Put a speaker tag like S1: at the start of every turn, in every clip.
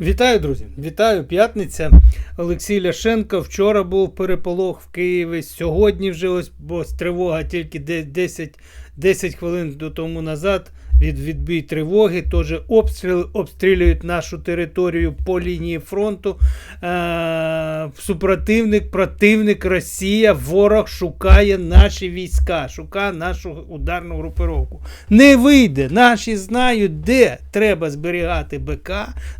S1: Вітаю, друзі! Вітаю! П'ятниця. Олексій Ляшенко. Вчора був переполох в Києві. Сьогодні вже ось, бо тривога тільки де- 10, 10 хвилин до тому назад. Від відбій тривоги, теж обстріли обстрілюють нашу територію по лінії фронту. Е, супротивник, противник, Росія, ворог шукає наші війська, шукає нашу ударну групировку. Не вийде. Наші знають, де треба зберігати БК,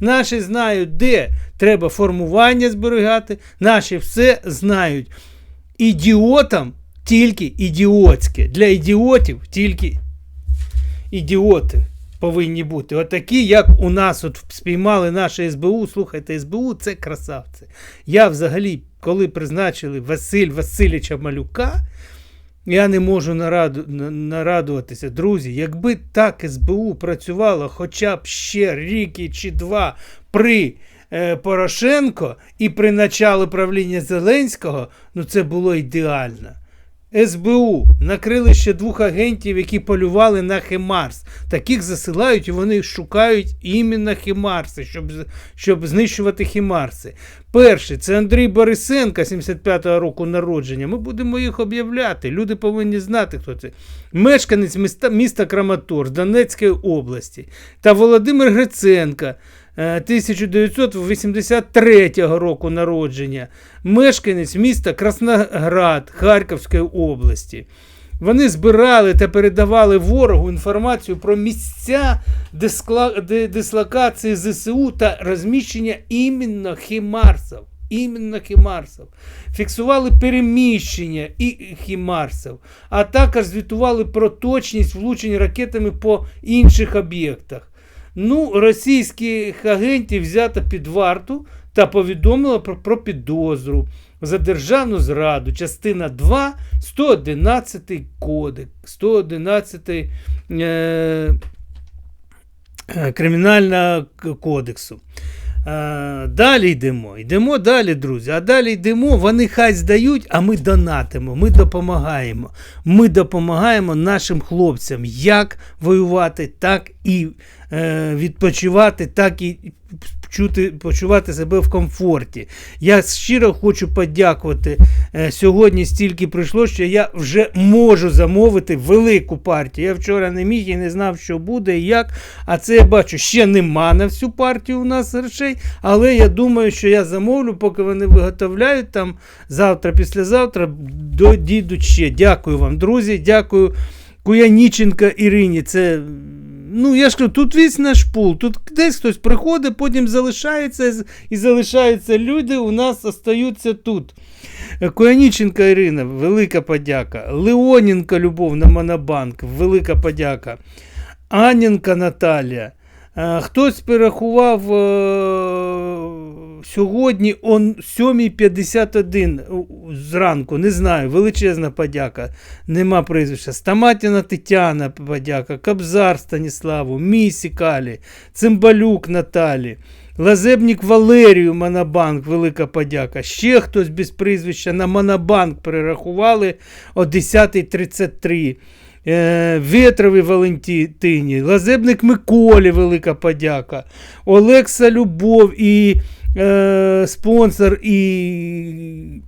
S1: наші знають, де треба формування зберігати, наші все знають. Ідіотам тільки ідіотське. Для ідіотів тільки ідіоти повинні бути. Отакі, як у нас от спіймали наше СБУ. Слухайте, СБУ це красавці. Я взагалі, коли призначили Василь Васильовича Малюка, я не можу нараду, нарадуватися. Друзі, якби так СБУ працювало хоча б ще рік чи два при е, Порошенко і при началі правління Зеленського, ну це було ідеально. СБУ накрили ще двох агентів, які полювали на Хемарс. Таких засилають і вони шукають іменно Хемарси, щоб, щоб знищувати Хемарси. Перший це Андрій Борисенко, 75-го року народження. Ми будемо їх об'являти. Люди повинні знати, хто це. Мешканець міста, міста Краматорськ Донецької області та Володимир Гриценко. Е, 1983 року народження, мешканець міста Красноград Харківської області. Вони збирали та передавали ворогу інформацію про місця дислокації ЗСУ та розміщення іменно хімарсів. Іменно хімарсів. Фіксували переміщення і хімарсів, а також звітували про точність влучень ракетами по інших об'єктах. Ну, російських агентів взято під варту та повідомило про, про підозру за державну зраду. Частина 2, 111 кодекс, 111 е, е, Кримінального кодексу. Е, далі йдемо. Йдемо далі, друзі. А далі йдемо, вони хай здають, а ми донатимо, ми допомагаємо. Ми допомагаємо нашим хлопцям як воювати, так і відпочивати, так і чути, почувати себе в комфорті. Я щиро хочу подякувати. Е, сьогодні стільки прийшло, що я вже можу замовити велику партію. Я вчора не міг і не знав, що буде і як. А це я бачу, ще нема на всю партію у нас грошей. Але я думаю, що я замовлю, поки вони виготовляють там завтра, післязавтра дійдуть ще. Дякую вам, друзі. Дякую Куяніченка Ірині. Це. Ну, я ж кажу, тут весь наш пул. Тут десь хтось приходить, потім залишається і залишаються люди, у нас остаються тут. Кояніченка Куяніченка Ірина, велика подяка. Леоненка Любов на Монобанк, велика подяка. Анненка Наталія. Е, Хтось перерахував е, сьогодні о 7.51 зранку, не знаю, величезна подяка, нема прізвища. Стаматіна Тетяна, подяка, Кобзар Станіславу, Місі Калі, Цимбалюк Наталі. Лазебник Валерію Монобанк, велика подяка. Ще хтось без прізвища на Монобанк перерахували о 10.33. Е, Ветрові Валентині, Лазебник Миколі, велика подяка. Олекса Любов і е, спонсор і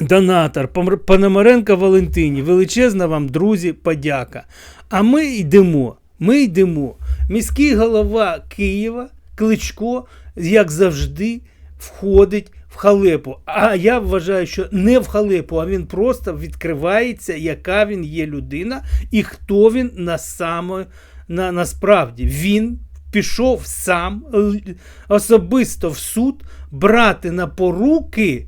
S1: донатор Пономаренко Валентині. Величезна вам, друзі, подяка. А ми йдемо. Ми йдемо. Міський голова Києва Кличко, як завжди, входить в халепу. А я вважаю, що не в халепу, а він просто відкривається, яка він є людина і хто він на саме, на, насправді. Він пішов сам особисто в суд брати на поруки,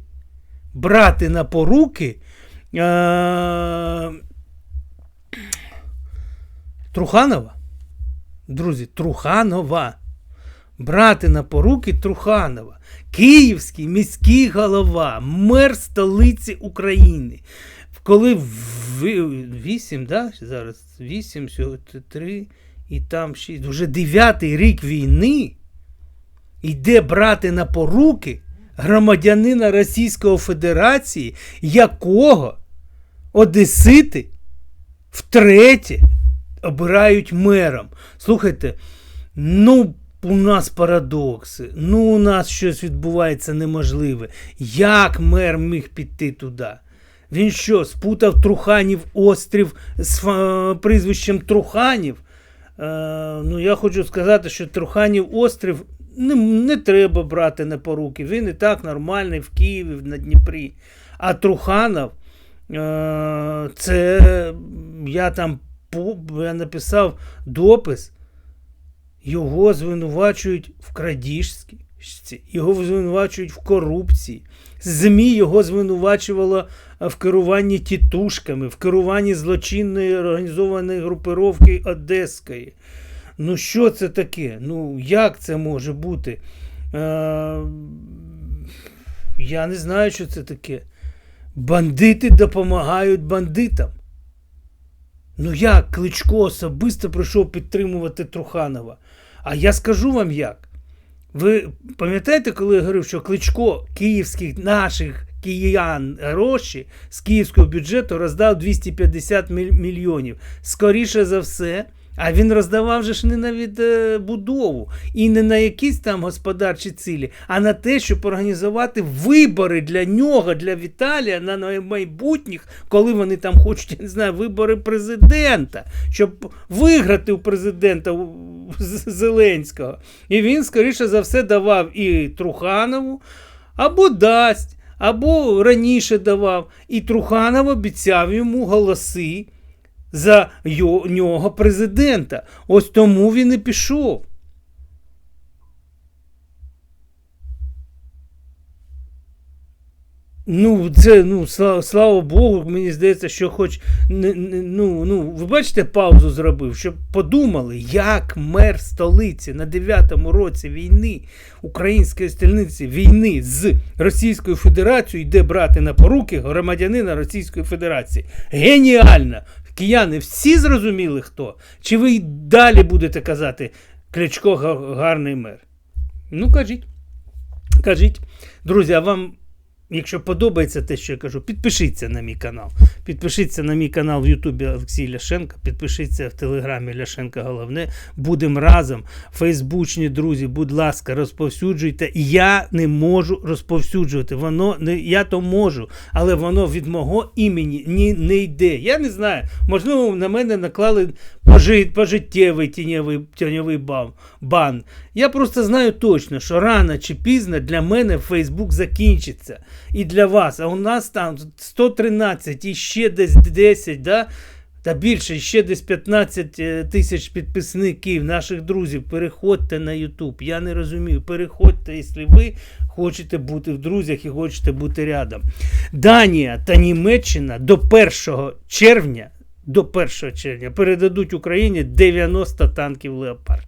S1: брати на поруки. Е- Труханова. Друзі, Труханова. Брати на поруки Труханова. Київський міський голова, мер столиці України. Коли в- вісім, да? зараз вісім, сьогодні три і там шість. Вже дев'ятий рік війни йде брати на поруки громадянина Російської Федерації, якого Одесити втретє обирають мером. Слухайте, ну у нас парадокси. Ну, у нас щось відбувається неможливе. Як мер міг піти туди? Він що, спутав Труханів острів з е, прізвищем Труханів? Е, ну, я хочу сказати, що Труханів острів не, не треба брати на поруки. Він і так нормальний в Києві, на Дніпрі. А Труханов, е, це я там я написав допис. Його звинувачують в крадіжці, його звинувачують в корупції. ЗМІ його звинувачувало е, в керуванні тітушками, в керуванні злочинної організованої групировки Одеської. Ну, що це таке? Ну, як це може бути? Е, я не знаю, що це таке. Бандити допомагають бандитам. Ну як Кличко особисто прийшов підтримувати Труханова? А я скажу вам як. Ви пам'ятаєте, коли я говорив, що Кличко київських наших киян гроші з київського бюджету роздав 250 міль- мільйонів. Скоріше за все, а він роздавав же ж не на відбудову і не на якісь там господарчі цілі, а на те, щоб організувати вибори для нього, для Віталія на майбутніх, коли вони там хочуть, я не знаю, вибори президента, щоб виграти у президента Зеленського. І він, скоріше за все, давав і Труханову, або дасть, або раніше давав. І Труханов обіцяв йому голоси за нього президента. Ось тому він і пішов. Ну, це, ну, слава, слава Богу, мені здається, що хоч ну, ну, ви бачите, паузу зробив, щоб подумали, як мер столиці на 9-му році війни, української стільниці війни з Російською Федерацією йде брати на поруки громадянина Російської Федерації. Геніально! Кияни всі зрозуміли хто? Чи ви й далі будете казати Кличко гарний мер? Ну, кажіть. Кажіть. Друзі, а вам, якщо подобається те, що я кажу, підпишіться на мій канал. Підпишіться на мій канал в Ютубі Олексій Ляшенко, підпишіться в Телеграмі Ляшенко Головне. Будемо разом. Фейсбучні друзі, будь ласка, розповсюджуйте. Я не можу розповсюджувати. Воно не я то можу, але воно від мого імені ні, не йде. Я не знаю. Можливо, на мене наклали пожит, пожиттєвий тіньовий, тіньовий бан, бан. Я просто знаю точно, що рано чи пізно для мене Фейсбук закінчиться. І для вас. А у нас там 113 і ще десь 10, да? та більше, ще десь 15 е, тисяч підписників, наших друзів. Переходьте на YouTube. Я не розумію. Переходьте, якщо ви хочете бути в друзях і хочете бути рядом. Данія та Німеччина до 1 червня, до 1 червня передадуть Україні 90 танків Леопард.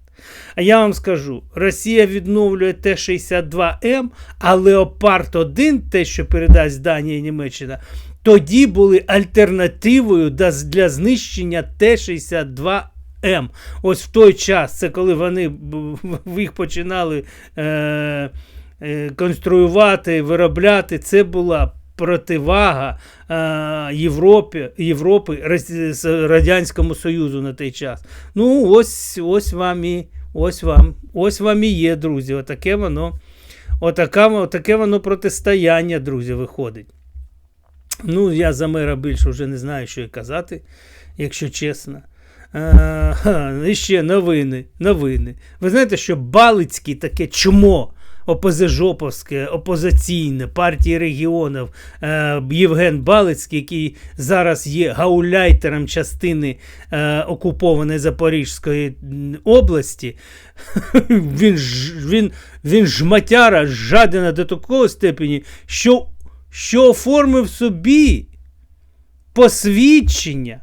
S1: А я вам скажу: Росія відновлює Т-62М, а Леопард 1, те, що передасть Данія і Німеччина, тоді були альтернативою для знищення Т-62М. Ось в той час, це коли вони їх починали е, е, конструювати, виробляти, це була противага е, Європі, Європи Радянському Союзу на той час. Ну, ось, ось вам і ось вам, ось вам і є, друзі. Отаке воно, отака, отаке воно протистояння, друзі, виходить. Ну, я за мера більше вже не знаю, що і казати, якщо чесно. Е, ха, і ще новини. новини. Ви знаєте, що Балицький таке чмо ОПЗЖоповське, опозиційне, партії регіонів е, Євген Балицький, який зараз є гауляйтером частини е, окупованої Запорізької області, він, він, він жматяра, жадина до такої степені, що, що оформив собі посвідчення,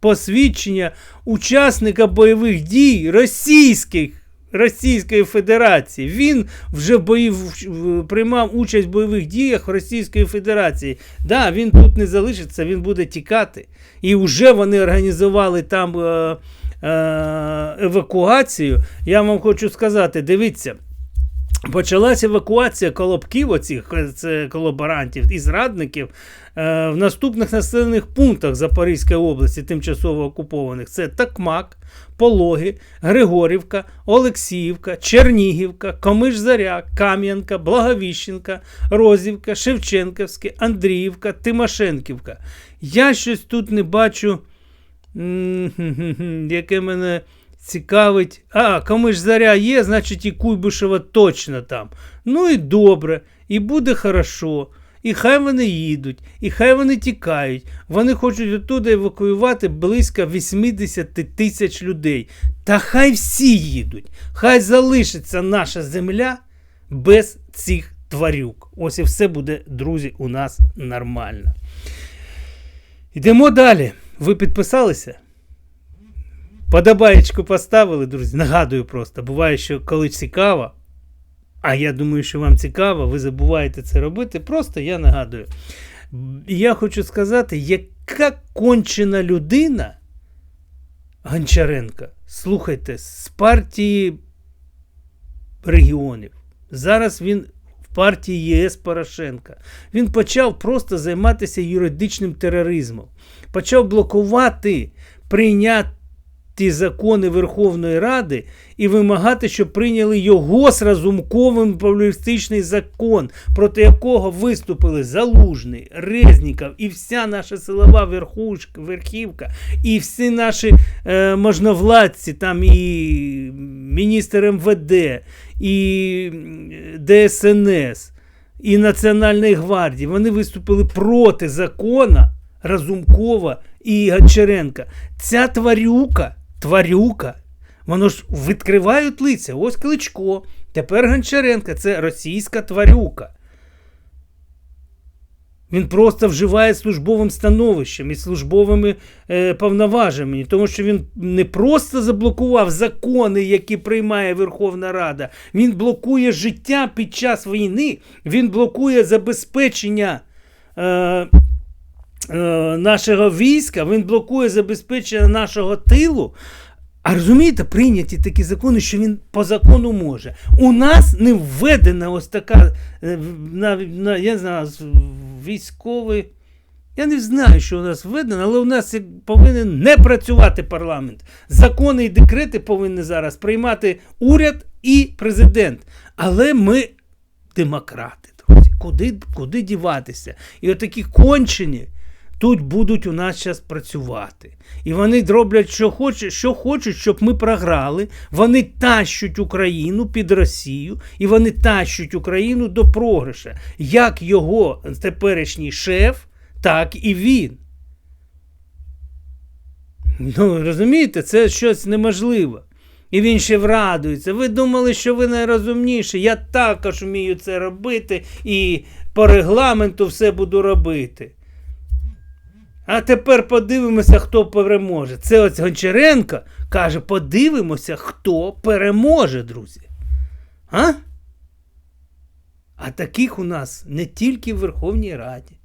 S1: посвідчення учасника бойових дій російських. Російської Федерації. Він вже в бої, в- приймав участь в бойових діях Російської Федерації. Да, він тут не залишиться, він буде тікати. І вже вони організували там е, е, евакуацію. Я вам хочу сказати: дивіться, Почалася евакуація колобків, оцих це колаборантів і зрадників е, в наступних населених пунктах Запорізької області, тимчасово окупованих. Це Такмак, Пологи, Григорівка, Олексіївка, Чернігівка, Комиш-Заря, Кам'янка, Благовіщенка, Розівка, Шевченківське, Андріївка, Тимошенківка. Я щось тут не бачу, яке мене цікавить. А, Комиш-Заря є, значить і Куйбишева точно там. Ну і добре, і буде хорошо. І хай вони їдуть, і хай вони тікають. Вони хочуть оттуда евакуювати близько 80 тисяч людей. Та хай всі їдуть. Хай залишиться наша земля без цих тварюк. Ось і все буде, друзі, у нас нормально. Йдемо далі. Ви підписалися? Подобаєчку поставили, друзі. Нагадую просто, буває, що коли цікаво, а я думаю, що вам цікаво, ви забуваєте це робити. Просто я нагадую. Я хочу сказати, яка кончена людина Гончаренка, слухайте, з партії регіонів. Зараз він в партії ЄС Порошенка. Він почав просто займатися юридичним тероризмом, почав блокувати прийняти ті закони Верховної Ради і вимагати, щоб прийняли його з разумковим популістичний закон, проти якого виступили Залужний, Резніков і вся наша силова верхушка, верхівка, і всі наші е, можновладці, там і міністр МВД, і ДСНС, і Національної гвардії. Вони виступили проти закона Разумкова і Гончаренка. Ця тварюка тварюка. Воно ж відкривають лиця. Ось Кличко. Тепер Гончаренко це російська тварюка. Він просто вживає службовим становищем і службовими е, повноваженнями, тому що він не просто заблокував закони, які приймає Верховна Рада, він блокує життя під час війни, він блокує забезпечення. Е, нашого війська, він блокує забезпечення нашого тилу. А розумієте, прийняті такі закони, що він по закону може. У нас не введена ось така е, на, на, я знаю, військовий. Я не знаю, що у нас введено, але у нас повинен не працювати парламент. Закони і декрети повинні зараз приймати уряд і президент. Але ми демократи, друзі. Куди куди діватися? І отакі кончені тут будуть у нас зараз працювати. І вони роблять, що хочуть, що хочуть, щоб ми програли. Вони тащуть Україну під Росію, і вони тащуть Україну до програша. Як його теперішній шеф, так і він. Ну, розумієте, це щось неможливе. І він ще врадується. Ви думали, що ви найрозумніші. Я також вмію це робити і по регламенту все буду робити. А тепер подивимося, хто переможе. Це ось Гончаренко каже: подивимося, хто переможе, друзі. А? А таких у нас не тільки в Верховній Раді,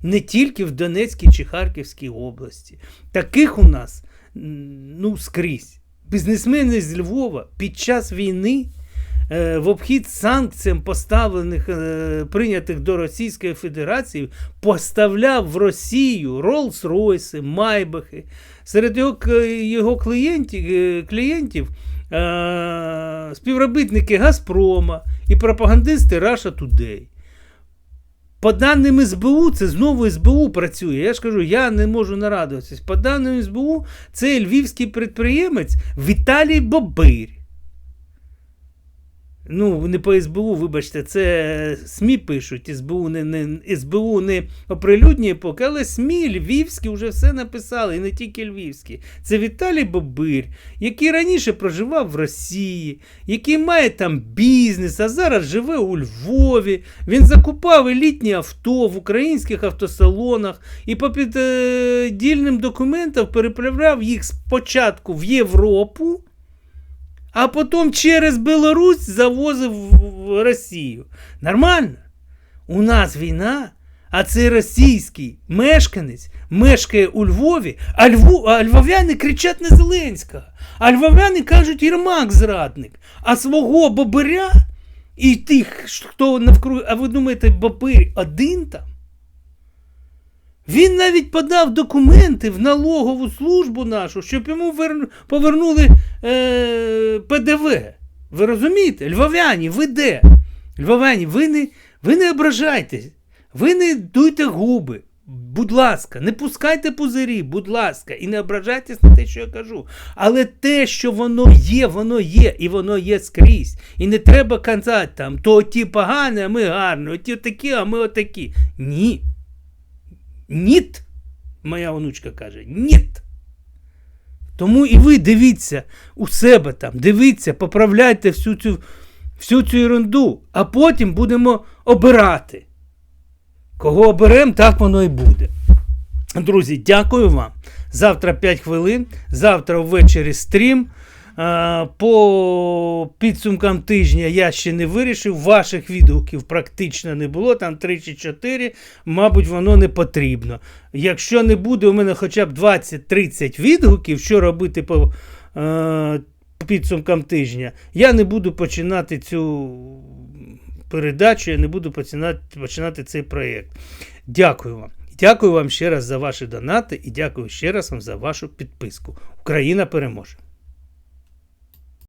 S1: не тільки в Донецькій чи Харківській області. Таких у нас ну, скрізь. Бізнесмени з Львова під час війни в обхід санкціям, поставлених, е, прийнятих до Російської Федерації, поставляв в Росію Роллс-Ройси, Майбахи. Серед його його клієнтів е, клієнтів співробітники Газпрома і пропагандисти Russia Today. По даним СБУ, це знову СБУ працює. Я ж кажу, я не можу нарадуватися. По даним СБУ, це львівський підприємець Віталій Бобир. Ну, не по СБУ, вибачте, це СМІ пишуть. СБУ не не, СБУ не оприлюднює поки, але СМІ Львівські вже все написали, і не тільки Львівські. Це Віталій Бобир, який раніше проживав в Росії, який має там бізнес, а зараз живе у Львові. Він закупав елітні авто в українських автосалонах і по піддільним документам переправляв їх спочатку в Європу а потім через Білорусь завозив в Росію. Нормально? У нас війна, а цей російський мешканець мешкає у Львові, а, Льву, а львов'яни кричать на Зеленського. А львов'яни кажуть, Єрмак зрадник. А свого бобиря І тих, хто навкруги, а ви думаєте, Бапир один там? Він навіть подав документи в налогову службу нашу, щоб йому повернули е... ПДВ. Ви розумієте? Львов'яні, ви де? Львов'яні, ви не, ви не ображайтесь, ви не дуйте губи. Будь ласка, не пускайте пузирі, будь ласка, і не ображайтесь на те, що я кажу. Але те, що воно є, воно є, і воно є скрізь. І не треба казати там, то ті погані, а ми гарні, ті такі, а ми отакі. Ні. Ніт, моя онучка каже, ніт. Тому і ви дивіться у себе там, дивіться, поправляйте всю цю, всю цю ерунду, а потім будемо обирати. Кого оберемо, так воно і буде. Друзі, дякую вам. Завтра 5 хвилин, завтра ввечері стрім. А, По підсумкам тижня я ще не вирішив. Ваших відгуків практично не було, там 3 чи 4, мабуть, воно не потрібно. Якщо не буде у мене хоча б 20-30 відгуків, що робити по е, підсумкам тижня, я не буду починати цю передачу, я не буду починати, починати цей проєкт. Дякую вам. Дякую вам ще раз за ваші донати і дякую ще раз вам за вашу підписку. Україна переможе!